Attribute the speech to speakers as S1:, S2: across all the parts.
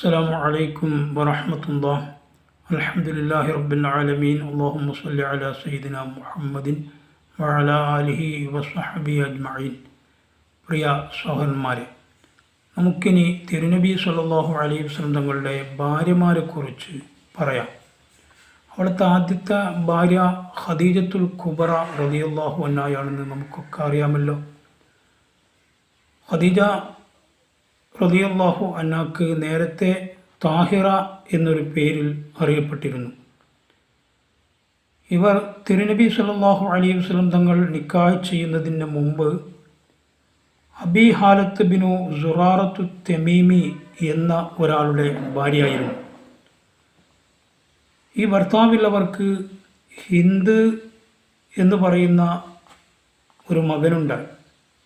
S1: السلام عليكم ورحمة الله الحمد لله رب العالمين اللهم صل على سيدنا محمد وعلى آله وصحبه أجمعين പ്രിയ സഹോദരന്മാരെ നമുക്കിനി തിരുനബി സല്ലല്ലാഹു അലൈഹി വസല്ലം തങ്ങളുടെ ഭാര്യമാരെക്കുറിച്ച് പറയാം അവിടുത്തെ ആദ്യത്തെ ഭാര്യ ഖദീജത്തുൽ കുബറ റളിയല്ലാഹു അന്നായാണെന്ന് നമുക്കൊക്കെ അറിയാമല്ലോ ഖദീജ റളിയല്ലാഹു അന്നാക്ക് നേരത്തെ താഹിറ എന്നൊരു പേരിൽ അറിയപ്പെട്ടിരുന്നു. ഇവർ തിരുനബി സല്ലല്ലാഹു അലൈഹി വസല്ലം തങ്ങൾ നിക്കാഹ് ചെയ്യുന്നതിന് മുമ്പ് അബി ഹാലത്ത് ബിനു സുറാറത്തു തെമീമി എന്ന ഒരാളുടെ ഭാര്യയായിരുന്നു. ഈ ഭർത്താവിൽ അവർക്ക് ഹിന്ദ് എന്ന് പറയുന്ന ഒരു മകനുണ്ടായി.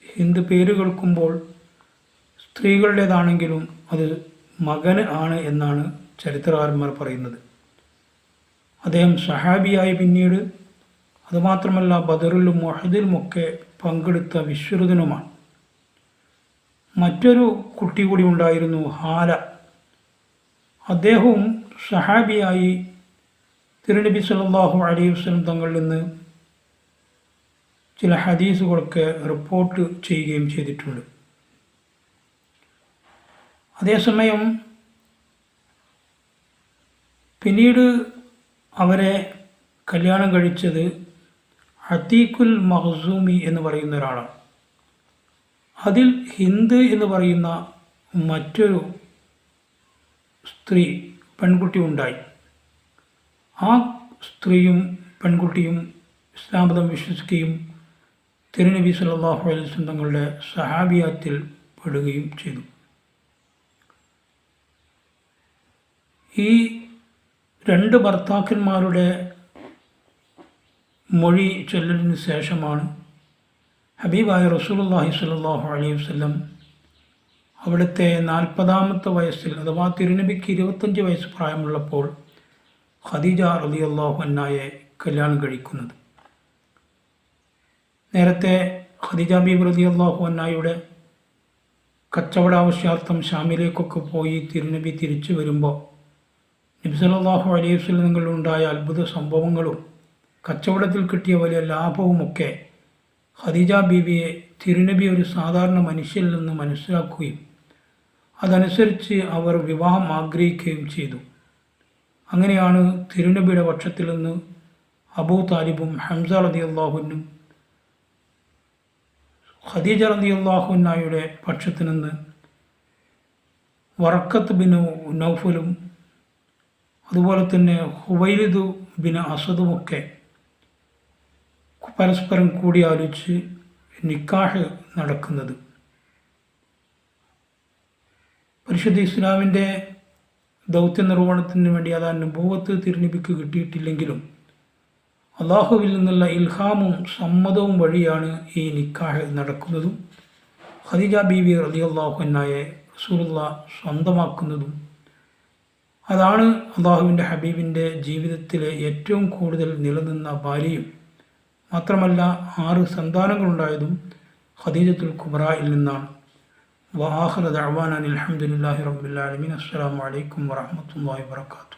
S1: ഹിന്ദ് പേര് കേൾക്കുമ്പോൾ സ്ത്രീകളുടേതാണെങ്കിലും അത് മകന് ആണ് എന്നാണ് ചരിത്രകാരന്മാർ പറയുന്നത്. അദ്ദേഹം സഹാബിയായി പിന്നീട് അതുമാത്രമല്ല ബദറിലും മൊഹദിലുമൊക്കെ പങ്കെടുത്ത വിശ്വരുതനുമാണ് മറ്റൊരു കുട്ടി കൂടി ഉണ്ടായിരുന്നു ഹാല. അദ്ദേഹവും സഹാബിയായി തിരുനബി സല്ലാഹു അലൈഹി വസ്ലം തങ്ങളിൽ നിന്ന് ചില ഹദീസുകളൊക്കെ റിപ്പോർട്ട് ചെയ്യുകയും ചെയ്തിട്ടുണ്ട്. അതേസമയം പിന്നീട് അവരെ കല്യാണം കഴിച്ചത് അത്തീഖുൽ മഹസൂമി എന്ന് പറയുന്ന ഒരാളാണ്. അതിൽ ഹിന്ദ് എന്ന് പറയുന്ന മറ്റൊരു സ്ത്രീ പെൺകുട്ടി ഉണ്ടായി. ആ സ്ത്രീയും പെൺകുട്ടിയും ഇസ്ലാമതം വിശ്വസിക്കുകയും തിരുനബി സല്ലാഹു അലൈഹി തങ്ങളുടെ സഹാബിയാത്തിൽ പെടുകയും ചെയ്തു. ഈ രണ്ട് ഭർത്താക്കന്മാരുടെ മൊഴി ചൊല്ലലിന് ശേഷമാണ് ഹബീബായ റസൂലുള്ളാഹി സ്വല്ലല്ലാഹു അലൈഹി വസല്ലം അവിടുത്തെ നാൽപ്പതാമത്തെ വയസ്സിൽ അഥവാ തിരുനബിക്ക് ഇരുപത്തഞ്ച് വയസ്സ് പ്രായമുള്ളപ്പോൾ ഖദീജ റളിയല്ലാഹു അന്നായെ കല്യാണം കഴിക്കുന്നത്. നേരത്തെ ഖദീജ ബീബ് റളിയല്ലാഹു അന്നായുടെ കച്ചവട ആവശ്യാർത്ഥം ഷാമിലേക്കൊക്കെ പോയി തിരുനബി തിരിച്ചു വരുമ്പോൾ നബി സല്ലല്ലാഹു അലൈഹി വസല്ലം ഉണ്ടായ അത്ഭുത സംഭവങ്ങളും കച്ചവടത്തിൽ കിട്ടിയ വലിയ ലാഭവുമൊക്കെ ഖദീജ ബീവിയെ തിരുനബി ഒരു സാധാരണ മനുഷ്യനിൽ നിന്ന് മനസ്സിലാക്കുകയും അതനുസരിച്ച് അവർ വിവാഹം ആഗ്രഹിക്കുകയും ചെയ്തു. അങ്ങനെയാണ് തിരുനബിയുടെ പക്ഷത്തിൽ നിന്ന് അബൂ താലിബും ഹംസ റതി അള്ളാഹുനും ഖദീജ റതി അള്ളാഹുനായുടെ പക്ഷത്തു നിന്ന് വറക്കത്ത് ബിനു നൗഫലും അതുപോലെ തന്നെ ഹുവൈലിദു ബിൻ അസദുമൊക്കെ പരസ്പരം കൂടി ആലോചിച്ച് നിക്കാഹ് നടക്കുന്നത്. പരിശുദ്ധ ഇസ്ലാമിന്റെ ദൗത്യ നിർവഹണത്തിന് വേണ്ടി അത് അനുഭവത്ത് തിരുനിപ്പിക്ക് കിട്ടിയിട്ടില്ലെങ്കിലും അള്ളാഹുവിൽ നിന്നുള്ള ഇൽഹാമും സമ്മതവും വഴിയാണ് ഈ നിക്കാഹ് നടക്കുന്നതും. ഖദീജ ബീവി എന്നായ റസൂലുള്ള സ്വന്തമാക്കുന്നതും. അതാണ് അള്ളാഹുവിന്റെ ഹബീബിന്റെ ജീവിതത്തിലെ ഏറ്റവും കൂടുതൽ നിലനിന്ന ഭാര്യയും മാത്രമല്ല ആറ് സന്താനങ്ങളുണ്ടായതും ഖദീജത്തുൽ കുബ്രയിൽ നിന്നാണ്. വാഹർ ദഅവാൻ അലഹമുല്ലാഹി റബ്ബുലാലമീൻ അസ്സാം വലൈക്കും വാഹമത്തല്ലാ വാത്തു